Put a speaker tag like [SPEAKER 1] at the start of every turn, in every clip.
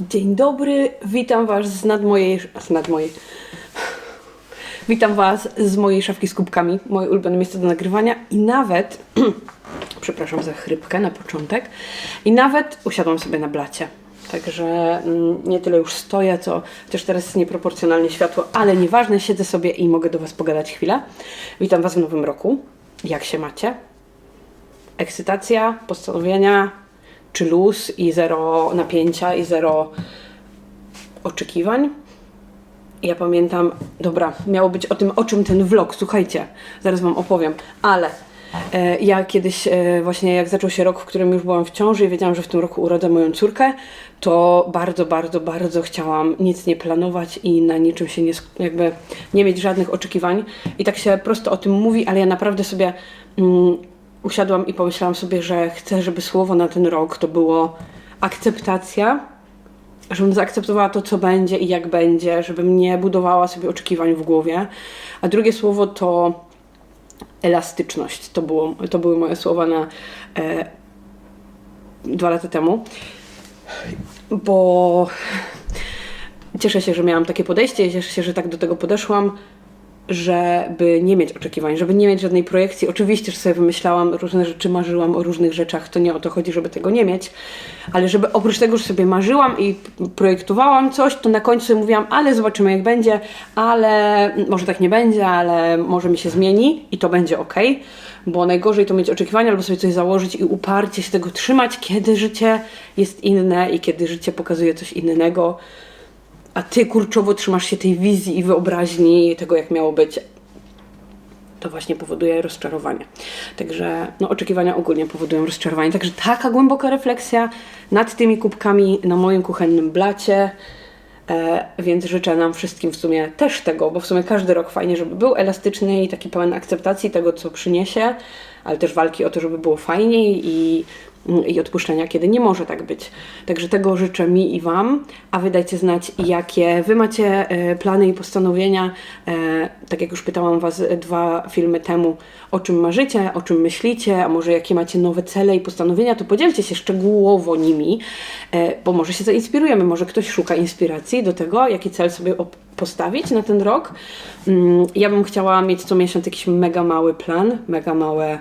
[SPEAKER 1] Dzień dobry, witam Was z nad mojej. Z nad mojej. Witam Was z mojej szafki z kubkami, moje ulubione miejsce do nagrywania i nawet, przepraszam za chrypkę na początek, i nawet usiadłam sobie na blacie. Także mm, nie tyle już stoję, co chociaż teraz jest nieproporcjonalnie światło, ale nieważne, siedzę sobie i mogę do Was pogadać chwilę. Witam Was w nowym roku. Jak się macie? Ekscytacja, postanowienia, czy luz i zero napięcia i zero oczekiwań. Ja pamiętam, dobra, miało być o tym, o czym ten vlog, słuchajcie, zaraz Wam opowiem, ale e, ja kiedyś e, właśnie jak zaczął się rok, w którym już byłam w ciąży i wiedziałam, że w tym roku urodzę moją córkę, to bardzo, bardzo, bardzo chciałam nic nie planować i na niczym się nie, jakby nie mieć żadnych oczekiwań. I tak się prosto o tym mówi, ale ja naprawdę sobie mm, usiadłam i pomyślałam sobie, że chcę, żeby słowo na ten rok to było akceptacja, żebym zaakceptowała to, co będzie i jak będzie, żebym nie budowała sobie oczekiwań w głowie. A drugie słowo to elastyczność. To, było, to były moje słowa na e, dwa lata temu. Bo cieszę się, że miałam takie podejście cieszę się, że tak do tego podeszłam, żeby nie mieć oczekiwań, żeby nie mieć żadnej projekcji. Oczywiście, że sobie wymyślałam różne rzeczy, marzyłam o różnych rzeczach, to nie o to chodzi, żeby tego nie mieć, ale żeby oprócz tego, że sobie marzyłam i projektowałam coś, to na końcu sobie mówiłam, ale zobaczymy jak będzie, ale może tak nie będzie, ale może mi się zmieni i to będzie ok, bo najgorzej to mieć oczekiwania albo sobie coś założyć i uparcie się tego trzymać, kiedy życie jest inne i kiedy życie pokazuje coś innego a ty kurczowo trzymasz się tej wizji i wyobraźni tego, jak miało być, to właśnie powoduje rozczarowanie. Także no, oczekiwania ogólnie powodują rozczarowanie. Także taka głęboka refleksja nad tymi kubkami na moim kuchennym blacie. E, więc życzę nam wszystkim w sumie też tego, bo w sumie każdy rok fajnie, żeby był elastyczny i taki pełen akceptacji tego, co przyniesie, ale też walki o to, żeby było fajniej i, i odpuszczenia, kiedy nie może tak być. Także tego życzę mi i Wam, a Wy dajcie znać, jakie Wy macie e, plany i postanowienia. E, tak jak już pytałam Was dwa filmy temu, o czym marzycie, o czym myślicie, a może jakie macie nowe cele i postanowienia, to podzielcie się szczegółowo nimi, e, bo może się zainspirujemy, może ktoś szuka inspiracji do tego, jaki cel sobie postawić na ten rok. Mm, Ja bym chciała mieć co miesiąc jakiś mega mały plan, mega małe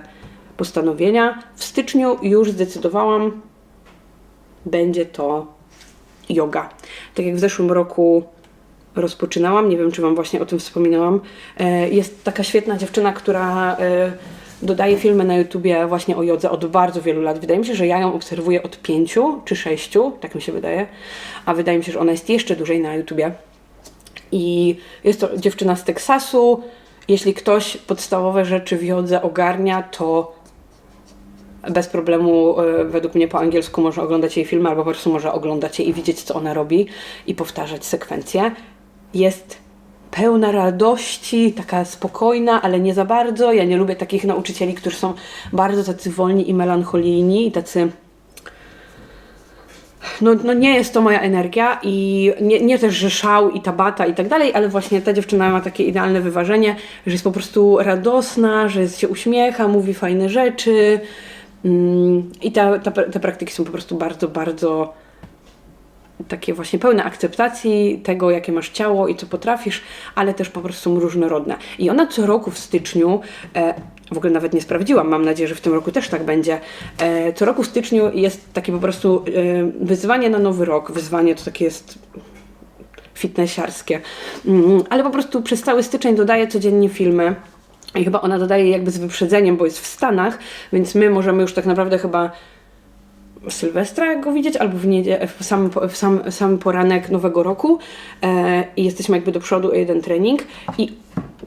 [SPEAKER 1] postanowienia. W styczniu już zdecydowałam, będzie to yoga. Tak jak w zeszłym roku rozpoczynałam, nie wiem czy Wam właśnie o tym wspominałam, e, jest taka świetna dziewczyna, która e, dodaje filmy na YouTubie właśnie o jodze od bardzo wielu lat. Wydaje mi się, że ja ją obserwuję od pięciu czy sześciu, tak mi się wydaje, a wydaje mi się, że ona jest jeszcze dłużej na YouTubie. I jest to dziewczyna z Teksasu. Jeśli ktoś podstawowe rzeczy w jodze ogarnia, to bez problemu, e, według mnie po angielsku może oglądać jej filmy, albo po prostu może oglądać je i widzieć, co ona robi i powtarzać sekwencje. Jest pełna radości, taka spokojna, ale nie za bardzo. Ja nie lubię takich nauczycieli, którzy są bardzo tacy wolni i melancholijni i tacy no, no nie jest to moja energia i nie, nie też, że szał i tabata i tak dalej, ale właśnie ta dziewczyna ma takie idealne wyważenie, że jest po prostu radosna, że się uśmiecha, mówi fajne rzeczy i ta, ta, te praktyki są po prostu bardzo, bardzo takie właśnie pełne akceptacji tego, jakie masz ciało i co potrafisz, ale też po prostu są różnorodne. I ona co roku w styczniu, e, w ogóle nawet nie sprawdziłam, mam nadzieję, że w tym roku też tak będzie, e, co roku w styczniu jest takie po prostu e, wyzwanie na nowy rok. Wyzwanie to takie jest fitnessiarskie, mm, ale po prostu przez cały styczeń dodaje codziennie filmy. I chyba ona dodaje jakby z wyprzedzeniem, bo jest w Stanach, więc my możemy już tak naprawdę chyba Sylwestra, go widzieć, albo w, niedzie- w, sam, w sam, sam poranek Nowego Roku. E, i jesteśmy jakby do przodu o jeden trening. I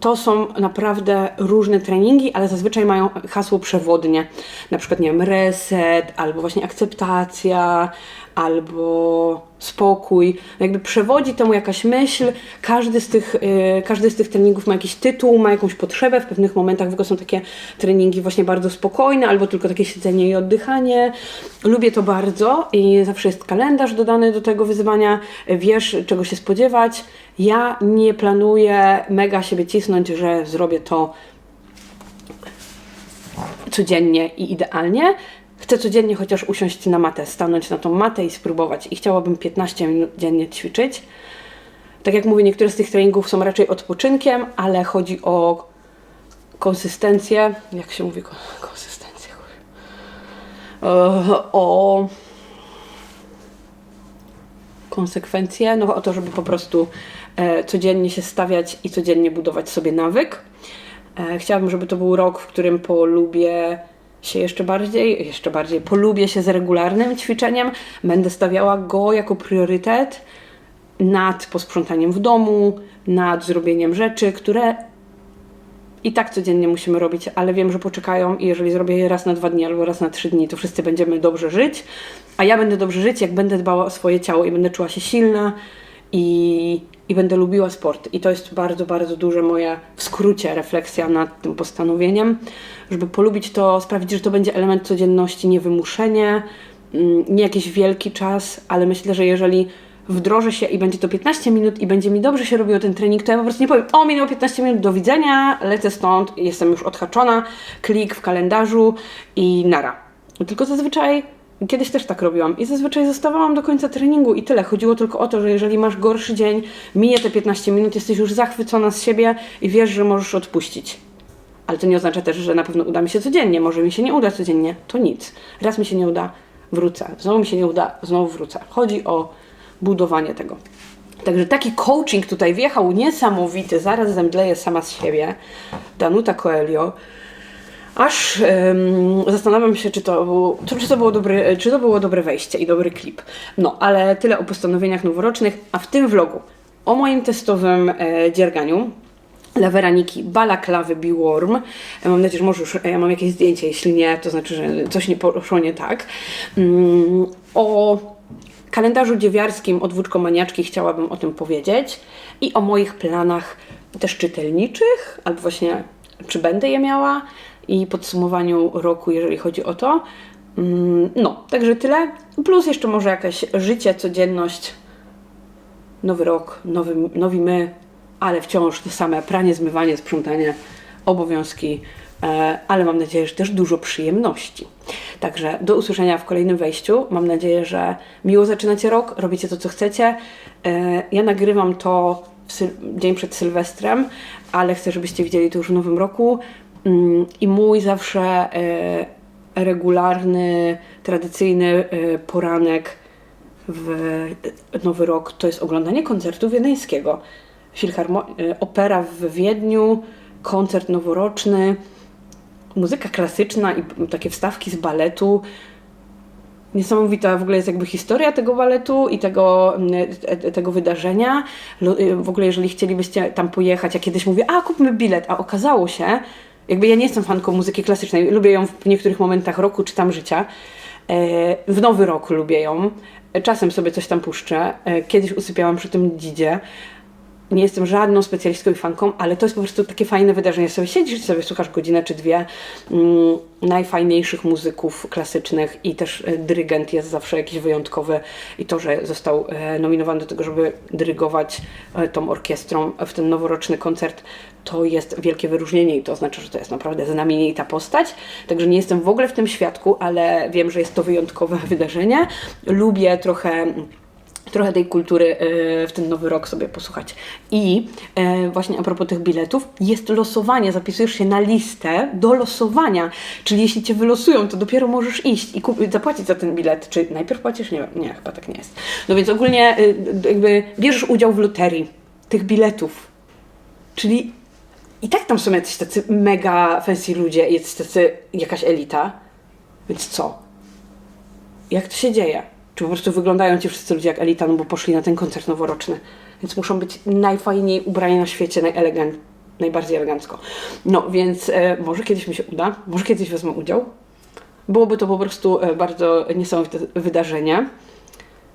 [SPEAKER 1] to są naprawdę różne treningi, ale zazwyczaj mają hasło przewodnie, na przykład nie wiem, reset, albo właśnie akceptacja, albo spokój. Jakby przewodzi temu jakaś myśl, każdy z tych, y, każdy z tych treningów ma jakiś tytuł, ma jakąś potrzebę, w pewnych momentach w ogóle są takie treningi właśnie bardzo spokojne, albo tylko takie siedzenie i oddychanie. Lubię to bardzo i zawsze jest kalendarz dodany do tego wyzwania, wiesz czego się spodziewać. Ja nie planuję mega siebie cisnąć, że zrobię to codziennie i idealnie. Chcę codziennie chociaż usiąść na matę, stanąć na tą matę i spróbować. I chciałabym 15 minut dziennie ćwiczyć. Tak jak mówię, niektóre z tych treningów są raczej odpoczynkiem, ale chodzi o konsystencję. Jak się mówi konsystencję? O, konsekwencje, no o to, żeby po prostu e, codziennie się stawiać i codziennie budować sobie nawyk. E, chciałabym, żeby to był rok, w którym polubię się jeszcze bardziej, jeszcze bardziej polubię się z regularnym ćwiczeniem. Będę stawiała go jako priorytet nad posprzątaniem w domu, nad zrobieniem rzeczy, które i tak codziennie musimy robić, ale wiem, że poczekają i jeżeli zrobię je raz na dwa dni albo raz na trzy dni, to wszyscy będziemy dobrze żyć, a ja będę dobrze żyć, jak będę dbała o swoje ciało i będę czuła się silna i, i będę lubiła sport. I to jest bardzo, bardzo duże moja, w skrócie, refleksja nad tym postanowieniem, żeby polubić to, sprawić, że to będzie element codzienności, nie wymuszenie, mm, nie jakiś wielki czas, ale myślę, że jeżeli wdrożę się i będzie to 15 minut i będzie mi dobrze się robiło ten trening, to ja po prostu nie powiem, o minęło 15 minut, do widzenia, lecę stąd, jestem już odhaczona, klik w kalendarzu i nara. Tylko zazwyczaj Kiedyś też tak robiłam i zazwyczaj zostawałam do końca treningu i tyle. Chodziło tylko o to, że jeżeli masz gorszy dzień, minie te 15 minut, jesteś już zachwycona z siebie i wiesz, że możesz odpuścić. Ale to nie oznacza też, że na pewno uda mi się codziennie. Może mi się nie uda codziennie, to nic. Raz mi się nie uda, wrócę. Znowu mi się nie uda, znowu wrócę. Chodzi o budowanie tego. Także taki coaching tutaj wjechał niesamowity, zaraz zemdleję sama z siebie. Danuta Coelho. Aż um, zastanawiam się, czy to, było, czy, to było dobre, czy to było dobre wejście i dobry klip. No, ale tyle o postanowieniach noworocznych, a w tym vlogu o moim testowym e, dzierganiu, dla Weraniki balaklawy Beworm. Mam nadzieję, że może już ja mam jakieś zdjęcie, jeśli nie, to znaczy, że coś nie poszło nie tak. Um, o kalendarzu dziewiarskim od Włóczkomaniaczki chciałabym o tym powiedzieć i o moich planach też czytelniczych, albo właśnie czy będę je miała i podsumowaniu roku, jeżeli chodzi o to. Mm, no, także tyle. Plus jeszcze może jakieś życie, codzienność, nowy rok, nowy, nowi my, ale wciąż to same pranie, zmywanie, sprzątanie, obowiązki, e, ale mam nadzieję, że też dużo przyjemności. Także do usłyszenia w kolejnym wejściu. Mam nadzieję, że miło zaczynacie rok, robicie to, co chcecie. E, ja nagrywam to dzień przed Sylwestrem, ale chcę, żebyście widzieli to już w nowym roku. Mm, I mój zawsze e, regularny, tradycyjny poranek w Nowy Rok to jest oglądanie koncertu wiedeńskiego. Opera w Wiedniu, koncert noworoczny muzyka klasyczna i takie wstawki z baletu. Niesamowita w ogóle jest jakby historia tego baletu i tego, e, tego wydarzenia. W ogóle, jeżeli chcielibyście tam pojechać, ja kiedyś mówię, a kupmy bilet, a okazało się, jakby ja nie jestem fanką muzyki klasycznej, lubię ją w niektórych momentach roku czy tam życia. E, w nowy rok lubię ją. Czasem sobie coś tam puszczę. E, kiedyś usypiałam przy tym dzidzie nie jestem żadną specjalistką i fanką, ale to jest po prostu takie fajne wydarzenie. Sobie siedzisz sobie słuchasz godzinę czy dwie mm, najfajniejszych muzyków klasycznych i też e, dyrygent jest zawsze jakiś wyjątkowy i to, że został e, nominowany do tego, żeby dyrygować e, tą orkiestrą w ten noworoczny koncert, to jest wielkie wyróżnienie i to oznacza, że to jest naprawdę znamienita postać. Także nie jestem w ogóle w tym świadku, ale wiem, że jest to wyjątkowe wydarzenie. Lubię trochę trochę tej kultury e, w ten nowy rok sobie posłuchać. I e, właśnie a propos tych biletów, jest losowanie, zapisujesz się na listę do losowania, czyli jeśli cię wylosują, to dopiero możesz iść i zapłacić za ten bilet, czy najpierw płacisz? Nie nie, chyba tak nie jest. No więc ogólnie e, jakby bierzesz udział w loterii tych biletów, czyli i tak tam są jacyś tacy mega fancy ludzie, jest tacy jakaś elita, więc co? Jak to się dzieje? Czy po prostu wyglądają ci wszyscy ludzie jak elita, no bo poszli na ten koncert noworoczny. Więc muszą być najfajniej ubrani na świecie, najelegant, najbardziej elegancko. No więc e, może kiedyś mi się uda, może kiedyś wezmę udział. Byłoby to po prostu e, bardzo niesamowite wydarzenie.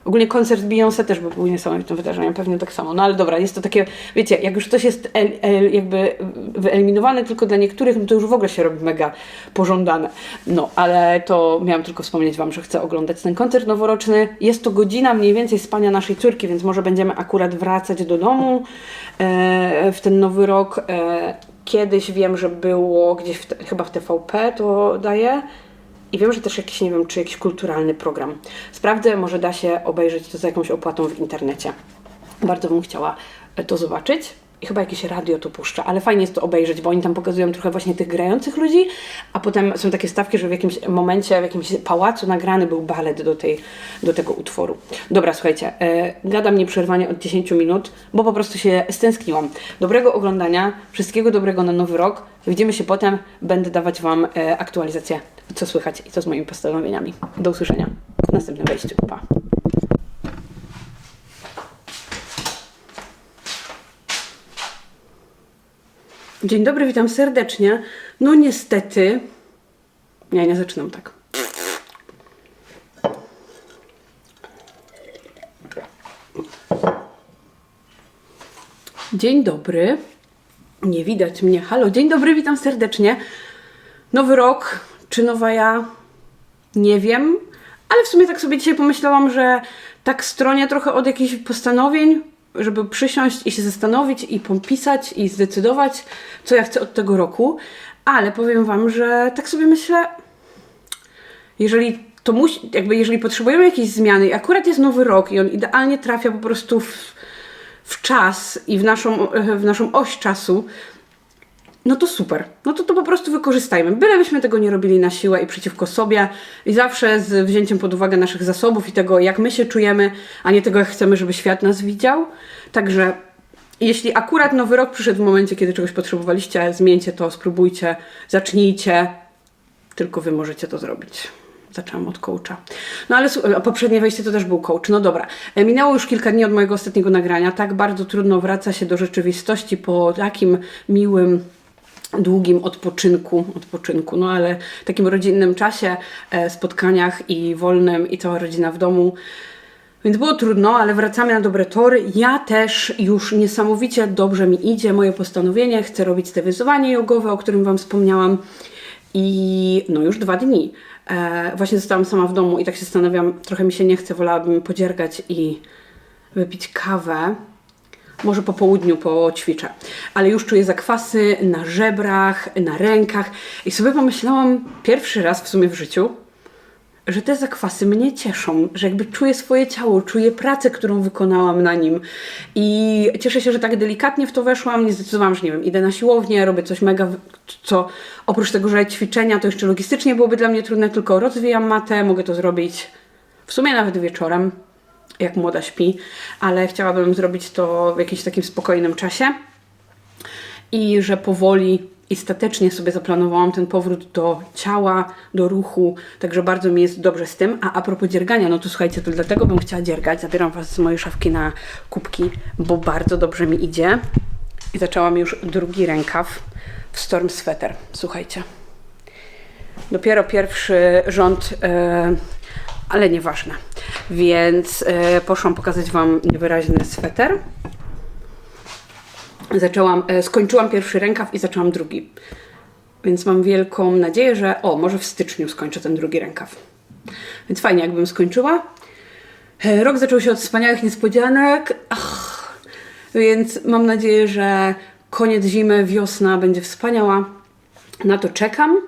[SPEAKER 1] Ogólnie koncert Beyoncé też by był niesamowitym wydarzeniem, pewnie tak samo. No ale dobra, jest to takie, wiecie, jak już coś jest el, el, jakby wyeliminowane tylko dla niektórych, no to już w ogóle się robi mega pożądane. No, ale to miałam tylko wspomnieć Wam, że chcę oglądać ten koncert noworoczny. Jest to godzina mniej więcej spania naszej córki, więc może będziemy akurat wracać do domu e, w ten nowy rok. E, kiedyś wiem, że było gdzieś w te, chyba w TVP to daje I wiem, że też jakiś, nie wiem, czy jakiś kulturalny program. Sprawdzę, może da się obejrzeć to za jakąś opłatą w internecie. Bardzo bym chciała e, to zobaczyć. I chyba jakieś radio to puszcza, ale fajnie jest to obejrzeć, bo oni tam pokazują trochę właśnie tych grających ludzi, a potem są takie stawki, że w jakimś momencie, w jakimś pałacu nagrany był balet do, tej, do tego utworu. Dobra, słuchajcie, e, gadam nieprzerwanie od 10 minut, bo po prostu się stęskniłam. Dobrego oglądania, wszystkiego dobrego na nowy rok. Widzimy się potem, będę dawać Wam e, aktualizację, co słychać i co z moimi postanowieniami. Do usłyszenia w następnym wejściu. Pa! Dzień dobry, witam serdecznie. No niestety. Nie, nie zaczynam tak. Dzień dobry. Nie widać mnie. Halo, dzień dobry, witam serdecznie. Nowy rok, czy nowa ja? Nie wiem, ale w sumie tak sobie dzisiaj pomyślałam, że tak stronie trochę od jakichś postanowień, żeby przysiąść i się zastanowić i popisać i zdecydować, co ja chcę od tego roku. Ale powiem Wam, że tak sobie myślę, jeżeli to musi, jakby jeżeli potrzebujemy jakiejś zmiany i akurat jest nowy rok i on idealnie trafia po prostu w, w czas i w naszą, w naszą oś czasu, no to super. No to to po prostu wykorzystajmy. Bylebyśmy tego nie robili na siłę i przeciwko sobie i zawsze z wzięciem pod uwagę naszych zasobów i tego, jak my się czujemy, a nie tego, jak chcemy, żeby świat nas widział. Także jeśli akurat nowy rok przyszedł w momencie, kiedy czegoś potrzebowaliście, zmieńcie to, spróbujcie, zacznijcie. Tylko wy możecie to zrobić. Zaczęłam od coacha. No ale poprzednie wejście to też był coach. No dobra. E, Minęło już kilka dni od mojego ostatniego nagrania. Tak bardzo trudno wraca się do rzeczywistości po takim miłym długim odpoczynku, odpoczynku, no ale takim rodzinnym czasie, e, spotkaniach i wolnym i cała rodzina w domu. Więc było trudno, ale wracamy na dobre tory. Ja też już niesamowicie dobrze mi idzie moje postanowienie. Chcę robić te wyzwanie jogowe, o którym Wam wspomniałam. I no już dwa dni. E, właśnie zostałam sama w domu i tak się zastanawiam, trochę mi się nie chce, wolałabym podziergać i wypić kawę. Może po południu poćwiczę. Ale już czuję zakwasy na żebrach, na rękach. I sobie pomyślałam pierwszy raz w sumie w życiu, że te zakwasy mnie cieszą, że jakby czuję swoje ciało, czuję pracę, którą wykonałam na nim i cieszę się, że tak delikatnie w to weszłam, nie zdecydowałam, że nie wiem, idę na siłownię, robię coś mega, co oprócz tego, że ćwiczenia, to jeszcze logistycznie byłoby dla mnie trudne, tylko rozwijam matę, mogę to zrobić w sumie nawet wieczorem, jak młoda śpi, ale chciałabym zrobić to w jakimś takim spokojnym czasie i że powoli i statecznie sobie zaplanowałam ten powrót do ciała, do ruchu, także bardzo mi jest dobrze z tym. A a propos dziergania, no to słuchajcie, to dlatego bym chciała dziergać. Zabieram Was z mojej szafki na kubki, bo bardzo dobrze mi idzie. I zaczęłam już drugi rękaw w Storm Sweater. Słuchajcie. Dopiero pierwszy rząd, e, ale nieważne. Więc e, poszłam pokazać Wam niewyraźny sweter zaczęłam, e, skończyłam pierwszy rękaw i zaczęłam drugi. Więc mam wielką nadzieję, że o, może w styczniu skończę ten drugi rękaw. Więc fajnie, jakbym skończyła. E, rok zaczął się od wspaniałych niespodzianek, Ach, więc mam nadzieję, że koniec zimy, wiosna będzie wspaniała. Na to czekam.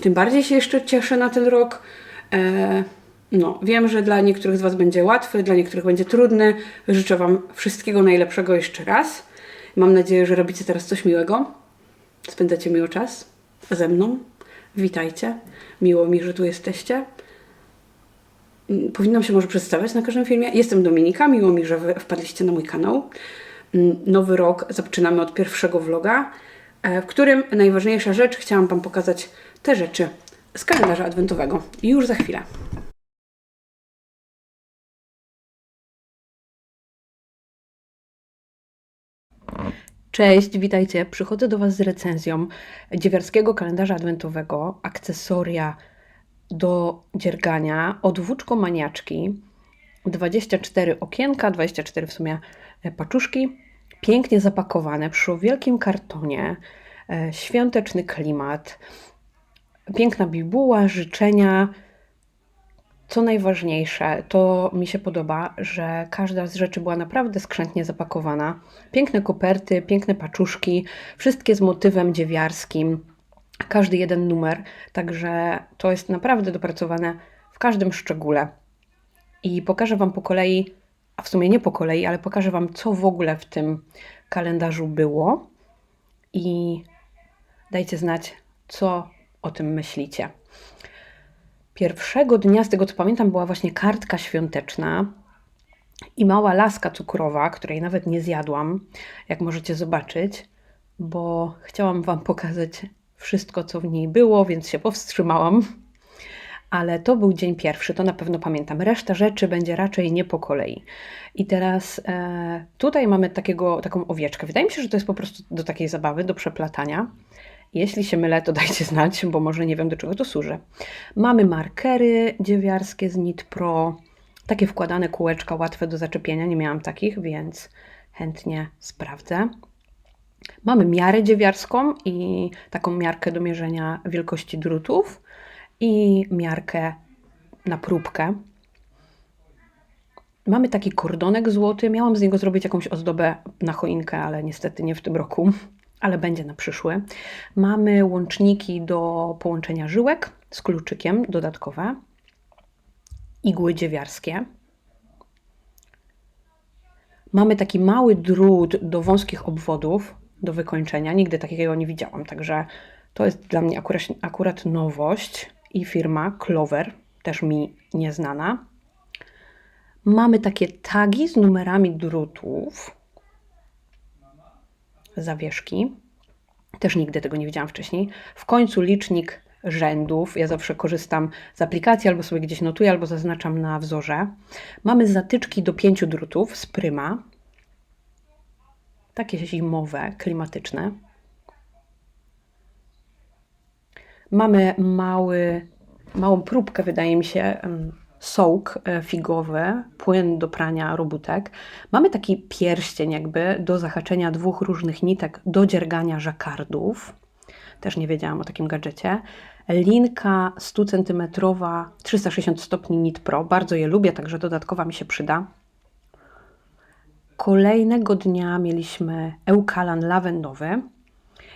[SPEAKER 1] Tym bardziej się jeszcze cieszę na ten rok. E, no, wiem, że dla niektórych z Was będzie łatwy, dla niektórych będzie trudny. Życzę Wam wszystkiego najlepszego jeszcze raz. Mam nadzieję, że robicie teraz coś miłego. Spędzacie miło czas ze mną. Witajcie. Miło mi, że tu jesteście. Mm, powinnam się może przedstawiać na każdym filmie. Jestem Dominika. Miło mi, że wy wpadliście na mój kanał. Mm, nowy rok zaczynamy od pierwszego vloga, e, w którym najważniejsza rzecz, chciałam Wam pokazać te rzeczy z kalendarza adwentowego. Już za chwilę. Cześć, witajcie. Przychodzę do Was z recenzją dziewiarskiego kalendarza adwentowego, akcesoria do dziergania od Włóczko Maniaczki. 24 okienka, 24 w sumie e, paczuszki, pięknie zapakowane przy wielkim kartonie, e, świąteczny klimat, piękna bibuła, życzenia, co najważniejsze, to mi się podoba, że każda z rzeczy była naprawdę skrzętnie zapakowana. Piękne koperty, piękne paczuszki, wszystkie z motywem dziewiarskim. każdy jeden numer, także to jest naprawdę dopracowane w każdym szczególe. I pokażę Wam po kolei, a w sumie nie po kolei, ale pokażę Wam, co w ogóle w tym kalendarzu było. I dajcie znać, co o tym myślicie. Pierwszego dnia, z tego co pamiętam, była właśnie kartka świąteczna i mała laska cukrowa, której nawet nie zjadłam, jak możecie zobaczyć, bo chciałam Wam pokazać wszystko, co w niej było, więc się powstrzymałam. Ale to był dzień pierwszy, to na pewno pamiętam. Reszta rzeczy będzie raczej nie po kolei. I teraz e, tutaj mamy takiego, taką owieczkę. Wydaje mi się, że to jest po prostu do takiej zabawy, do przeplatania. Jeśli się mylę, to dajcie znać, bo może nie wiem, do czego to służy. Mamy markery dziewiarskie z Nit Pro. Takie wkładane kółeczka, łatwe do zaczepienia. Nie miałam takich, więc chętnie sprawdzę. Mamy miarę dziewiarską i taką miarkę do mierzenia wielkości drutów i miarkę na próbkę. Mamy taki kordonek złoty. Miałam z niego zrobić jakąś ozdobę na choinkę, ale niestety nie w tym roku, ale będzie na przyszły. Mamy łączniki do połączenia żyłek z kluczykiem dodatkowe. Igły dziewiarskie. Mamy taki mały drut do wąskich obwodów do wykończenia. Nigdy takiego nie widziałam, także to jest dla mnie akurat, akurat nowość. I firma Clover, też mi nieznana. Mamy takie tagi z numerami drutów, zawieszki. Też nigdy tego nie widziałam wcześniej. W końcu licznik rzędów. Ja zawsze korzystam z aplikacji, albo sobie gdzieś notuję, albo zaznaczam na wzorze. Mamy zatyczki do pięciu drutów z Pryma takie zimowe, klimatyczne. Mamy mały, małą próbkę, wydaje mi się, sołk e, figowy, płyn do prania robótek. Mamy taki pierścień jakby do zahaczenia dwóch różnych nitek do dziergania żakardów. Też nie wiedziałam o takim gadżecie. Linka 100 cm 360 stopni Nit Pro. Bardzo je lubię, także dodatkowa mi się przyda. Kolejnego dnia mieliśmy eukalan lawendowy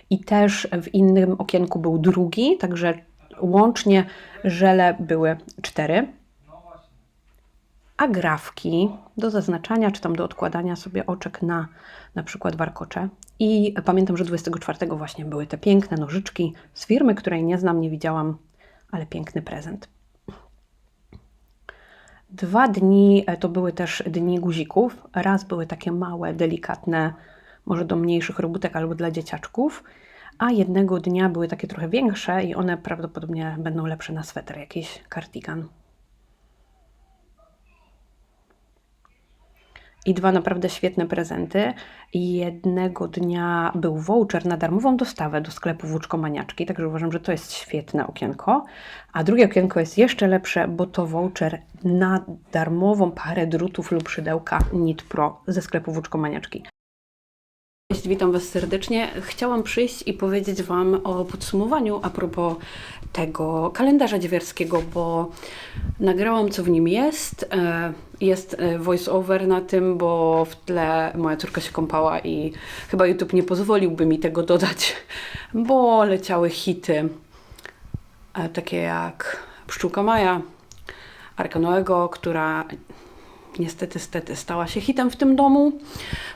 [SPEAKER 1] i też w innym okienku był drugi, także łącznie żele były cztery. Agrafki do zaznaczania, czy tam do odkładania sobie oczek na na przykład warkocze. I pamiętam, że 24 właśnie były te piękne nożyczki z firmy, której nie znam, nie widziałam, ale piękny prezent. Dwa dni e, to były też dni guzików. Raz były takie małe, delikatne, może do mniejszych robótek albo dla dzieciaczków, a jednego dnia były takie trochę większe i one prawdopodobnie będą lepsze na sweter, jakiś cardigan. I dwa naprawdę świetne prezenty. Jednego dnia był voucher na darmową dostawę do sklepu Włóczko Maniaczki, także uważam, że to jest świetne okienko. A drugie okienko jest jeszcze lepsze, bo to voucher na darmową parę drutów lub szydełka Nit Pro ze sklepu Włóczko Maniaczki. Cześć, witam Was serdecznie. Chciałam przyjść i powiedzieć Wam o podsumowaniu a propos tego kalendarza dziewiarskiego, bo nagrałam co w nim jest. E, jest e, voice-over na tym, bo w tle moja córka się kąpała i chyba YouTube nie pozwoliłby mi tego dodać, bo leciały hity e, takie jak Pszczółka Maja, Arka Noego, która niestety, stety stała się hitem w tym domu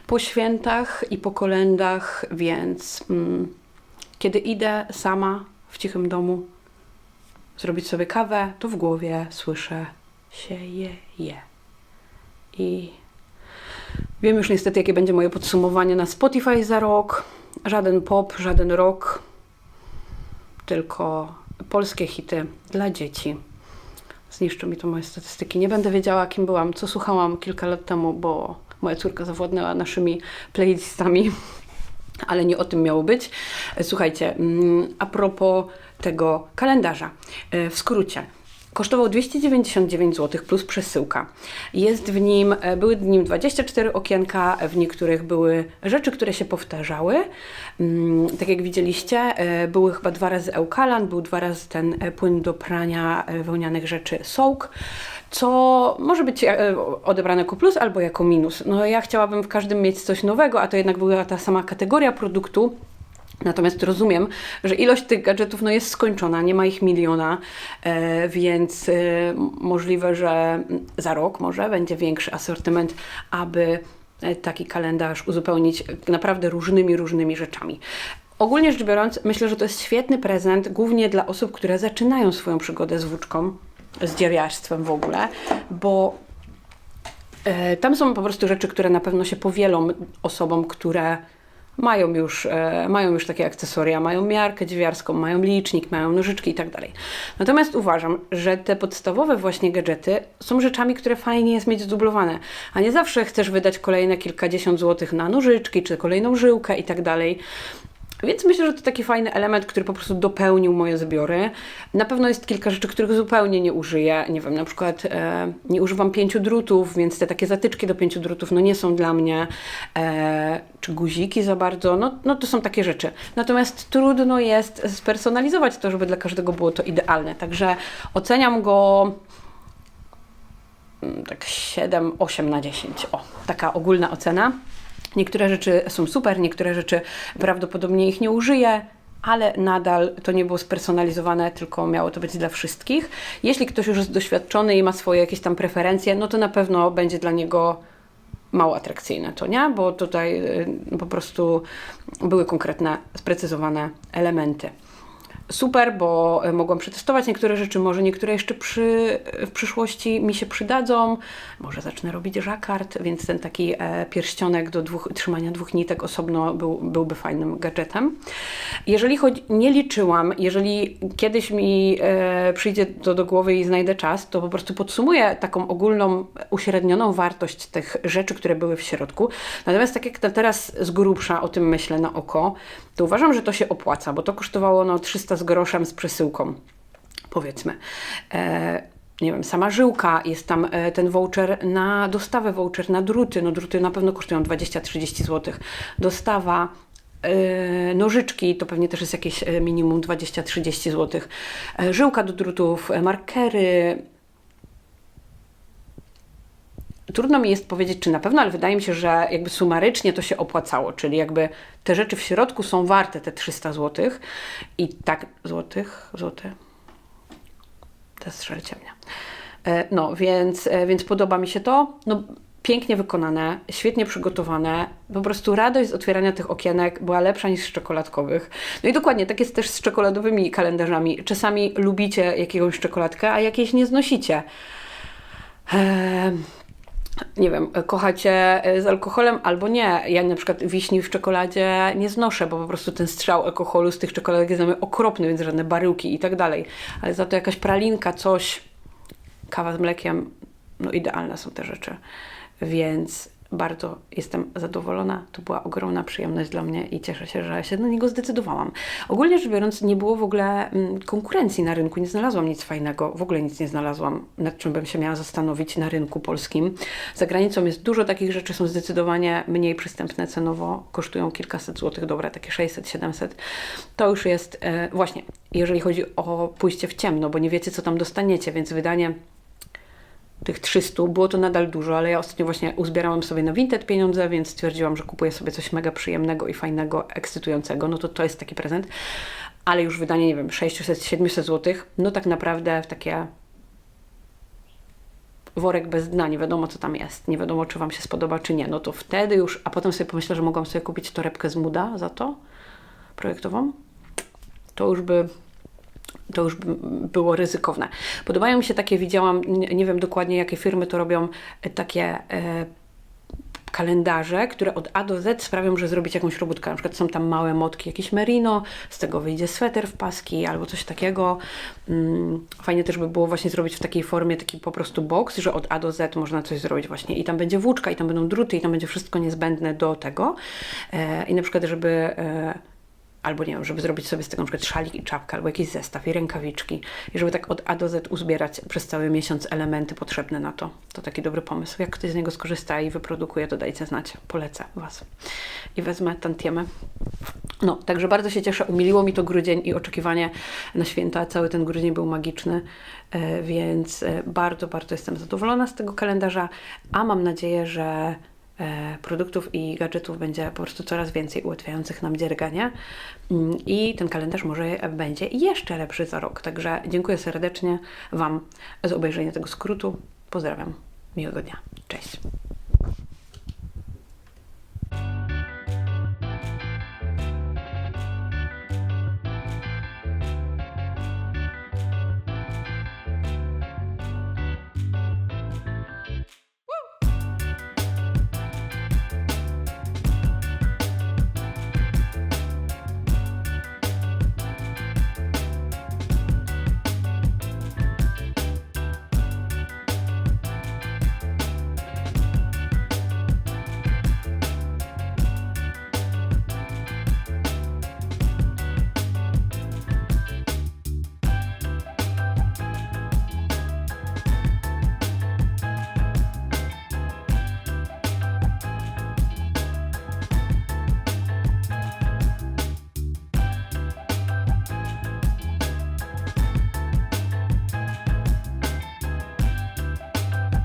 [SPEAKER 1] po świętach i po kolendach, więc mm, kiedy idę sama w cichym domu zrobić sobie kawę, to w głowie słyszę się je, je. I wiem już niestety, jakie będzie moje podsumowanie na Spotify za rok. Żaden pop, żaden rock, tylko polskie hity dla dzieci. Zniszczą mi to moje statystyki. Nie będę wiedziała, kim byłam, co słuchałam kilka lat temu, bo moja córka zawładnęła naszymi playlistami, ale nie o tym miało być. Słuchajcie, mm, a propos tego kalendarza, e, w skrócie. Kosztował 299 zł plus przesyłka. Jest w nim, e, były w nim 24 okienka, w niektórych były rzeczy, które się powtarzały. Mm, tak jak widzieliście, e, były chyba dwa razy Eukalan, był dwa razy ten e, płyn do prania wełnianych rzeczy Soak, co może być odebrane jako plus albo jako minus. No ja chciałabym w każdym mieć coś nowego, a to jednak była ta sama kategoria produktu Natomiast rozumiem, że ilość tych gadżetów no, jest skończona, nie ma ich miliona, e, więc e, możliwe, że za rok może będzie większy asortyment, aby e, taki kalendarz uzupełnić naprawdę różnymi, różnymi rzeczami. Ogólnie rzecz biorąc, myślę, że to jest świetny prezent, głównie dla osób, które zaczynają swoją przygodę z włóczką, z dzierjarstwem w ogóle, bo tam są po prostu rzeczy, które na pewno się powielą osobom, które mają już, e, mają już takie akcesoria, mają miarkę dziewiarską, mają licznik, mają nożyczki i tak. Natomiast uważam, że te podstawowe właśnie gadżety są rzeczami, które fajnie jest mieć zdublowane, a nie zawsze chcesz wydać kolejne kilkadziesiąt złotych na nożyczki, czy kolejną żyłkę i tak. Więc myślę, że to taki fajny element, który po prostu dopełnił moje zbiory. Na pewno jest kilka rzeczy, których zupełnie nie użyję. Nie wiem, na przykład e, nie używam pięciu drutów, więc te takie zatyczki do pięciu drutów no nie są dla mnie. E, czy guziki za bardzo, no, no to są takie rzeczy. Natomiast trudno jest spersonalizować to, żeby dla każdego było to idealne. Także oceniam go mm, tak 7, 8 na 10. O, taka ogólna ocena. Niektóre rzeczy są super, niektóre rzeczy prawdopodobnie ich nie użyję, ale nadal to nie było spersonalizowane, tylko miało to być dla wszystkich. Jeśli ktoś już jest doświadczony i ma swoje jakieś tam preferencje, no to na pewno będzie dla niego mało atrakcyjne, to nie? Bo tutaj y, po prostu były konkretne, sprecyzowane elementy super, bo e, mogłam przetestować niektóre rzeczy, może niektóre jeszcze przy, w przyszłości mi się przydadzą, może zacznę robić żakard, więc ten taki e, pierścionek do dwóch, trzymania dwóch nitek osobno był, byłby fajnym gadżetem. Jeżeli chodzi, nie liczyłam, jeżeli kiedyś mi e, przyjdzie to do głowy i znajdę czas, to po prostu podsumuję taką ogólną, uśrednioną wartość tych rzeczy, które były w środku. Natomiast tak jak teraz z grubsza o tym myślę na oko, to uważam, że to się opłaca, bo to kosztowało no 300 z groszem z przesyłką, powiedzmy. E, nie wiem, sama żyłka, jest tam e, ten voucher na dostawę, voucher na druty. No druty na pewno kosztują 20-30 zł. Dostawa, e, nożyczki to pewnie też jest jakieś e, minimum 20-30 zł. Żyłka do drutów, markery, Trudno mi jest powiedzieć, czy na pewno, ale wydaje mi się, że jakby sumarycznie to się opłacało, czyli jakby te rzeczy w środku są warte te 300 zł i tak, złotych, złoty, to strzelcie mnie. No, więc, e, więc podoba mi się to. No, pięknie wykonane, świetnie przygotowane. Po prostu radość z otwierania tych okienek była lepsza niż z czekoladkowych. No i dokładnie, tak jest też z czekoladowymi kalendarzami. Czasami lubicie jakąś czekoladkę, a jakiejś nie znosicie. Eee, nie wiem, kochacie z alkoholem albo nie. Ja na przykład wiśni w czekoladzie nie znoszę, bo po prostu ten strzał alkoholu z tych czekoladek jest okropny, więc żadne baryłki i tak dalej. Ale za to jakaś pralinka, coś, kawa z mlekiem, no idealne są te rzeczy. Więc bardzo jestem zadowolona. To była ogromna przyjemność dla mnie i cieszę się, że się na niego zdecydowałam. Ogólnie rzecz biorąc, nie było w ogóle mm, konkurencji na rynku, nie znalazłam nic fajnego, w ogóle nic nie znalazłam, nad czym bym się miała zastanowić na rynku polskim. Za granicą jest dużo takich rzeczy, są zdecydowanie mniej przystępne cenowo, kosztują kilkaset złotych, dobra, takie 600, 700. To już jest e, właśnie, jeżeli chodzi o pójście w ciemno, bo nie wiecie, co tam dostaniecie, więc wydanie tych 300. Było to nadal dużo, ale ja ostatnio właśnie uzbierałam sobie na Vinted pieniądze, więc stwierdziłam, że kupuję sobie coś mega przyjemnego i fajnego, ekscytującego. No to to jest taki prezent. Ale już wydanie, nie wiem, 600-700 zł, no tak naprawdę w takie worek bez dna, nie wiadomo co tam jest, nie wiadomo czy Wam się spodoba czy nie, no to wtedy już, a potem sobie pomyślę, że mogłam sobie kupić torebkę z Muda za to projektową, to już by to już było ryzykowne. Podobają mi się takie, widziałam, nie, wiem dokładnie jakie firmy to robią, e, takie e, kalendarze, które od A do Z sprawią, że zrobić jakąś robótkę. Na przykład są tam małe motki, jakieś merino, z tego wyjdzie sweter w paski albo coś takiego. Mm, fajnie też by było właśnie zrobić w takiej formie taki po prostu box, że od A do Z można coś zrobić właśnie i tam będzie włóczka i tam będą druty i tam będzie wszystko niezbędne do tego. E, I na przykład, żeby e, albo nie wiem, żeby zrobić sobie z tego na przykład szalik i czapkę, albo jakiś zestaw i rękawiczki i żeby tak od A do Z uzbierać przez cały miesiąc elementy potrzebne na to. To taki dobry pomysł. Jak ktoś z niego skorzysta i wyprodukuje, to dajcie znać. Polecę Was. I wezmę tantiemę. No, także bardzo się cieszę. Umiliło mi to grudzień i oczekiwanie na święta. Cały ten grudzień był magiczny, e, więc e, bardzo, bardzo jestem zadowolona z tego kalendarza, a mam nadzieję, że produktów i gadżetów będzie po prostu coraz więcej ułatwiających nam dzierganie Mm, i ten kalendarz może będzie jeszcze lepszy za rok. Także dziękuję serdecznie Wam za obejrzenie tego skrótu. Pozdrawiam. Miłego dnia. Cześć.